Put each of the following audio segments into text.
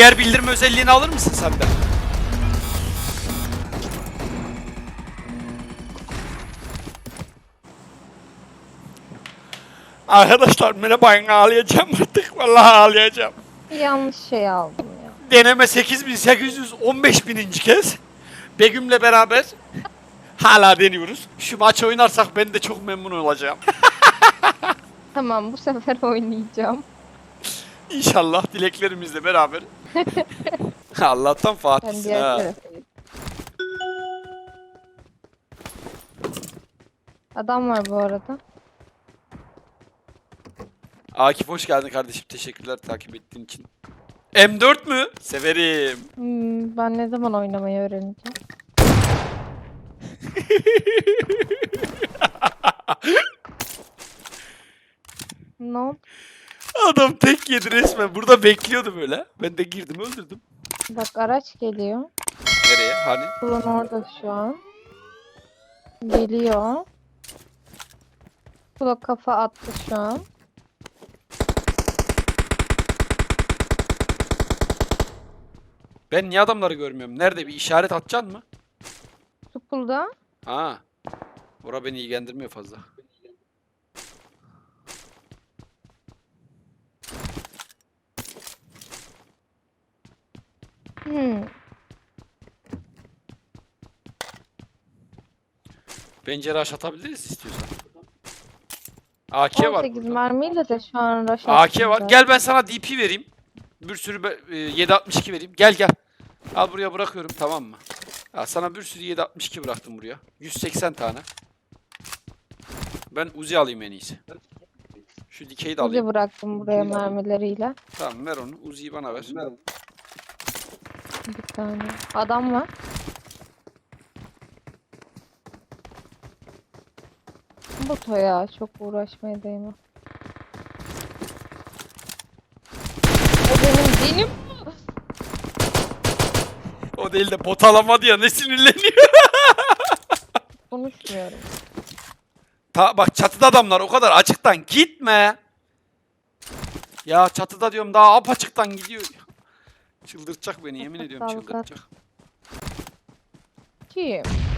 diğer bildirme özelliğini alır mısın sen de? Arkadaşlar merhaba ben ağlayacağım artık. Vallahi ağlayacağım. Yanlış şey aldım ya. Deneme 8815 bininci kez. Begüm'le beraber hala deniyoruz. Şu maç oynarsak ben de çok memnun olacağım. Tamam bu sefer oynayacağım. İnşallah dileklerimizle beraber. Allah'tan Fatih'sin ha. Adam var bu arada. Akif hoş geldin kardeşim. Teşekkürler takip ettiğin için. M4 mü? Severim. Hmm, ben ne zaman oynamayı öğreneceğim? ne oldu? Adam tek yedi resmen. Burada bekliyordu böyle. Ben de girdim öldürdüm. Bak araç geliyor. Nereye? Hani? Ulan orada şu an. Geliyor. Kula kafa attı şu an. Ben niye adamları görmüyorum? Nerede? Bir işaret atacaksın mı? Tukulda. Ha. Bura beni ilgilendirmiyor fazla. Hmm. Pencere aş atabiliriz istiyorsan. AK var 18 burada. mermiyle de şu an rush AK var. Gel ben sana DP vereyim. Bir sürü be- e, 762 vereyim. Gel gel. Al buraya bırakıyorum tamam mı? Ya sana bir sürü 762 bıraktım buraya. 180 tane. Ben Uzi alayım en iyisi. Şu dikeyi de Uzi alayım. bıraktım buraya mermileriyle. Tamam ver onu. Uzi'yi bana ver. Bir tane. Adam var. Bu ya çok uğraşmaya değmez. O benim benim. O değil de bot alamadı ya ne sinirleniyor. Konuşmuyorum. Ta, bak çatıda adamlar o kadar açıktan gitme. Ya çatıda diyorum daha apaçıktan gidiyor. Çıldırtacak beni yemin ediyorum çıldırtacak. Kim?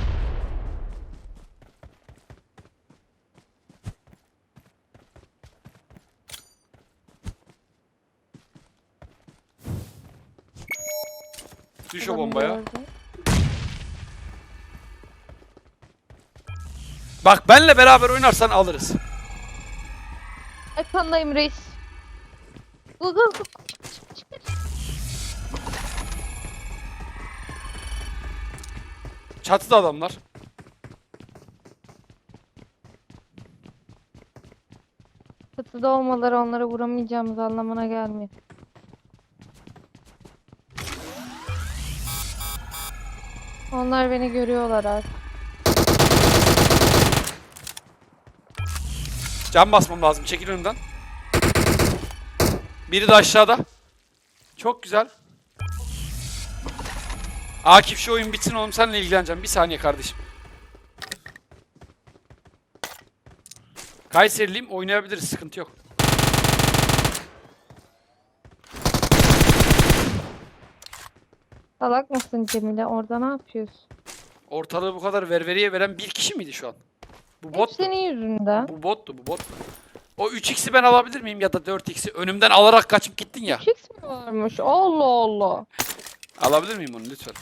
Düş o bombaya. Bak benle beraber oynarsan alırız. Arkandayım reis. Gu gu. Çatıda adamlar. Çatıda olmaları onlara vuramayacağımız anlamına gelmiyor. Onlar beni görüyorlar artık. Can basmam lazım. Çekil önümden. Biri de aşağıda. Çok güzel. Akif şu oyun bitsin oğlum seninle ilgileneceğim. Bir saniye kardeşim. Kayseriliyim oynayabiliriz sıkıntı yok. Salak mısın Cemile? Orada ne yapıyorsun? Ortalığı bu kadar ververiye veren bir kişi miydi şu an? Bu Hep bot mu? senin yüzünden. Bu bottu bu bot. O 3x'i ben alabilir miyim ya da 4x'i? Önümden alarak kaçıp gittin ya. Fix mi varmış? Allah Allah. Alabilir miyim onu lütfen?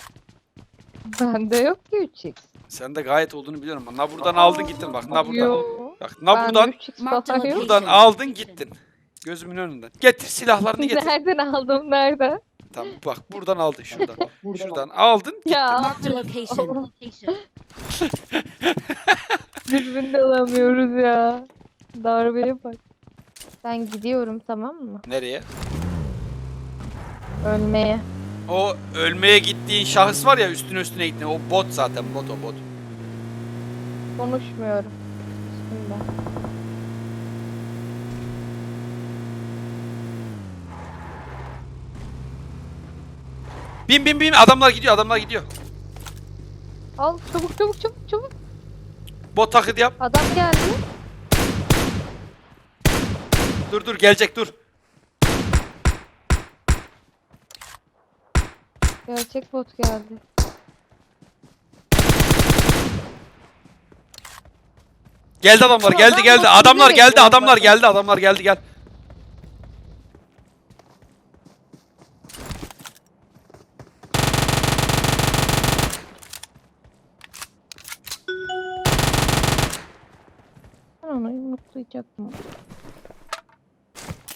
Bende yok ki 3x. Sen de gayet olduğunu biliyorum. Na buradan aldın gittin bak. Na buradan. Yo. Bak na Bende buradan 3x Marked falan yok. location. buradan aldın gittin. Gözümün önünden. Getir silahlarını getir. Nereden aldım? Nerede? Tamam bak buradan aldın şuradan. şuradan aldın gittin. Ya location. de alamıyoruz ya. Darbeye bak. Ben gidiyorum tamam mı? Nereye? Ölmeye. O ölmeye gittiğin şahıs var ya üstüne üstüne gittin. O bot zaten bot o bot. Konuşmuyorum. Bismillah. Bin bin bin adamlar gidiyor adamlar gidiyor. Al çabuk çabuk çabuk çabuk. Bot taklidi yap. Adam geldi. Dur dur gelecek dur. Gerçek bot geldi. Geldi adamlar geldi geldi. Adamlar geldi adamlar geldi adamlar geldi gel. Onu yumruklayacaktım.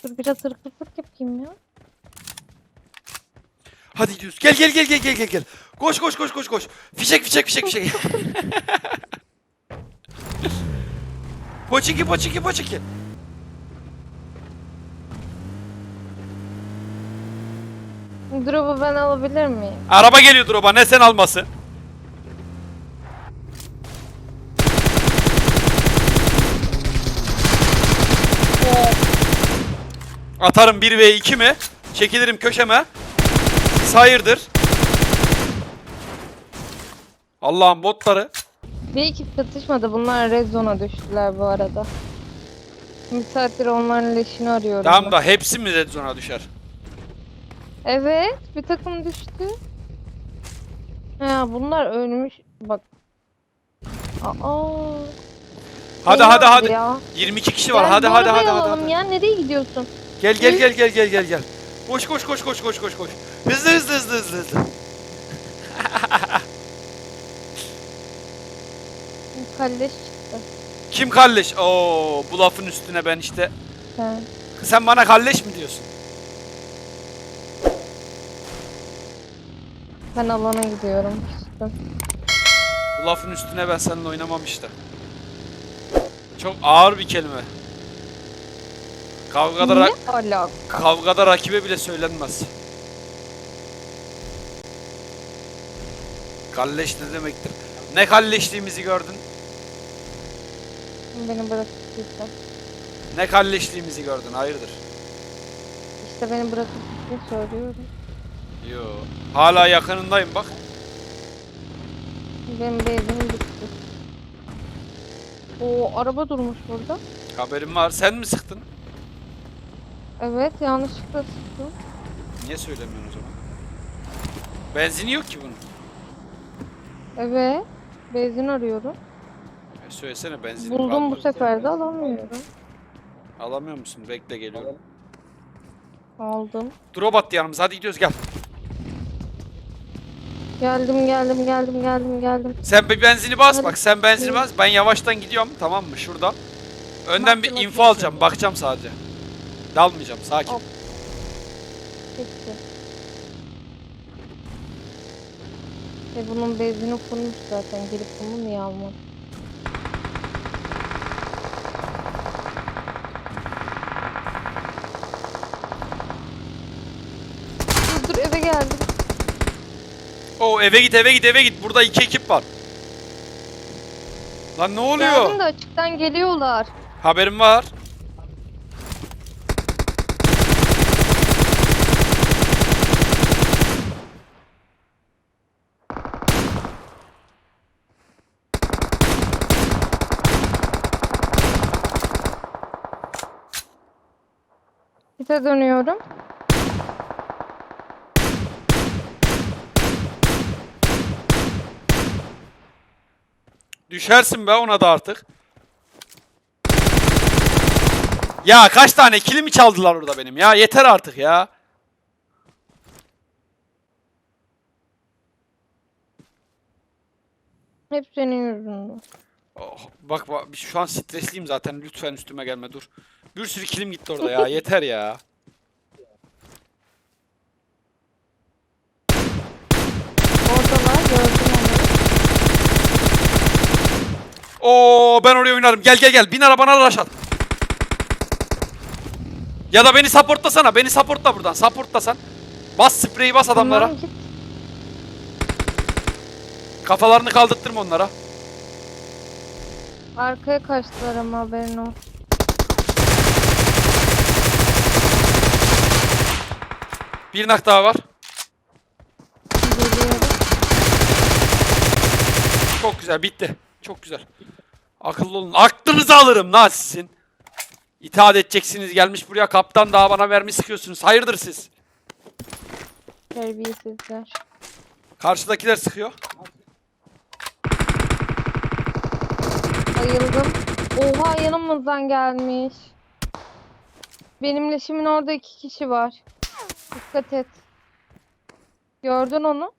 Dur biraz hırkızlık yapayım ya. Hadi gidiyoruz. Gel gel gel gel gel gel gel. Koş koş koş koş koş. Fişek fişek fişek fişek. poçiki poçiki poçiki. Drop'u ben alabilir miyim? Araba geliyor drop'a ne sen alması. Atarım 1 ve 2 mi? Çekilirim köşeme. Siz hayırdır? Allah'ın botları. Bir iki çatışmadı. Bunlar red zone'a düştüler bu arada. Bir saattir onların leşini arıyorum. Tamam da hepsi mi red zone'a düşer? Evet, bir takım düştü. Ha, bunlar ölmüş. Bak. Aa. Hadi hadi hadi. Ya. 22 kişi var. Gel, hadi hadi hadi hadi. ya. Nereye gidiyorsun? Gel gel gel gel gel gel gel. Koş koş koş koş koş koş koş. Hızlı hızlı hızlı hızlı hızlı. Kalleş çıktı. Kim kalleş? Oo bu lafın üstüne ben işte. Sen. Sen bana kalleş mi diyorsun? Ben alana gidiyorum. Küstüm. Bu lafın üstüne ben seninle oynamam işte. Çok ağır bir kelime. Kavgada, ra- Ne alaka? kavgada rakibe bile söylenmez. Kalleş ne demektir? Ne kalleşliğimizi gördün? Beni bırakıp gitti. Ne kalleşliğimizi gördün? Hayırdır? İşte beni bırakıp gitti söylüyorum. Yo. Hala yakınındayım bak. Benim bezim bitti. Oo araba durmuş burada. Haberim var. Sen mi sıktın? Evet yanlışlıkla sıktım. Niye söylemiyorsun o zaman? Benzini yok ki bunun. Evet. Benzin arıyorum. E söylesene benzini Buldum bu sefer de alamıyorum. Alamıyor musun? Bekle geliyorum. Aldım. Drop attı yanımıza. Hadi gidiyoruz gel. Geldim geldim geldim geldim geldim. Sen bir benzini bas Hadi. bak. Sen benzini bas. Ben yavaştan gidiyorum. Tamam mı? Şurada. Önden bir info alacağım. Bakacağım sadece. Dalmayacağım. Sakin. Hop. Peki. E bunun benzini fullmuş zaten. Gelip bunu niye almadım? Dur dur eve geldim. Oo eve git eve git eve git. Burada iki ekip var. Lan ne oluyor? Geldim de açıktan geliyorlar. Haberim var. Bize dönüyorum. Düşersin be ona da artık. Ya kaç tane kilimi çaldılar orada benim ya. Yeter artık ya. Hep senin yüzünden. Oh, bak bak şu an stresliyim zaten. Lütfen üstüme gelme dur. Bir sürü kilim gitti orada ya. Yeter ya. Oradalar gördüm onları. Oo ben oraya oynarım. Gel gel gel. Bin arabana at. Ya da beni supportlasana. Beni supportla buradan. Supportlasan. Bas spreyi bas adamlara. Tamam, git. Kafalarını kaldırttırma onlara. Arkaya kaçtılar ama haberin olsun. Bir nak daha var. Çok güzel bitti. Çok güzel. Akıllı olun. Aklınızı alırım lan sizin. İtaat edeceksiniz. Gelmiş buraya kaptan daha bana vermiş sıkıyorsunuz. Hayırdır siz? Terbiyesizler. Karşıdakiler sıkıyor. Bayıldım. Oha yanımızdan gelmiş. Benim leşimin orada iki kişi var. Dikkat et. Gördün onu?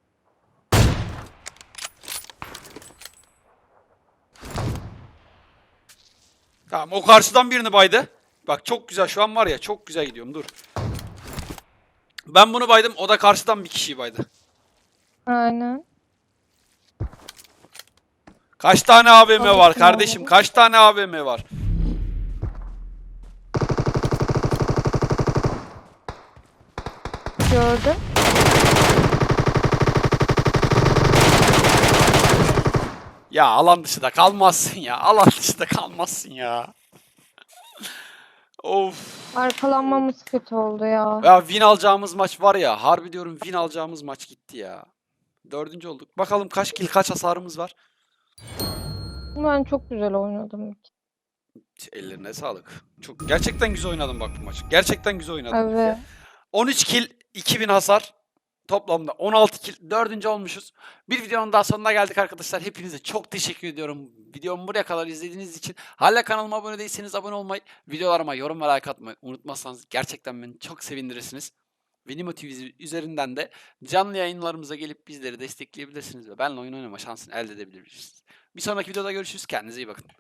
Tamam o karşıdan birini baydı. Bak çok güzel şu an var ya çok güzel gidiyorum dur. Ben bunu baydım o da karşıdan bir kişiyi baydı. Aynen. Kaç tane AVM var kardeşim? Kaç tane AVM var? Gördün. Ya alan dışında kalmazsın ya. Alan dışında kalmazsın ya. of. Arkalanmamız kötü oldu ya. Ya win alacağımız maç var ya. Harbi diyorum win alacağımız maç gitti ya. Dördüncü olduk. Bakalım kaç kill kaç hasarımız var. Ben çok güzel oynadım. Ellerine sağlık. Çok gerçekten güzel oynadım bak bu maç. Gerçekten güzel oynadım. Evet. 13 kill, 2000 hasar. Toplamda 16 kill, 4. olmuşuz. Bir videonun daha sonuna geldik arkadaşlar. Hepinize çok teşekkür ediyorum. Videomu buraya kadar izlediğiniz için. Hala kanalıma abone değilseniz abone olmayı, videolarıma yorum ve like atmayı unutmazsanız gerçekten beni çok sevindirirsiniz. Venimo TV üzerinden de canlı yayınlarımıza gelip bizleri destekleyebilirsiniz ve benimle oyun oynama şansını elde edebilirsiniz. Bir sonraki videoda görüşürüz. Kendinize iyi bakın.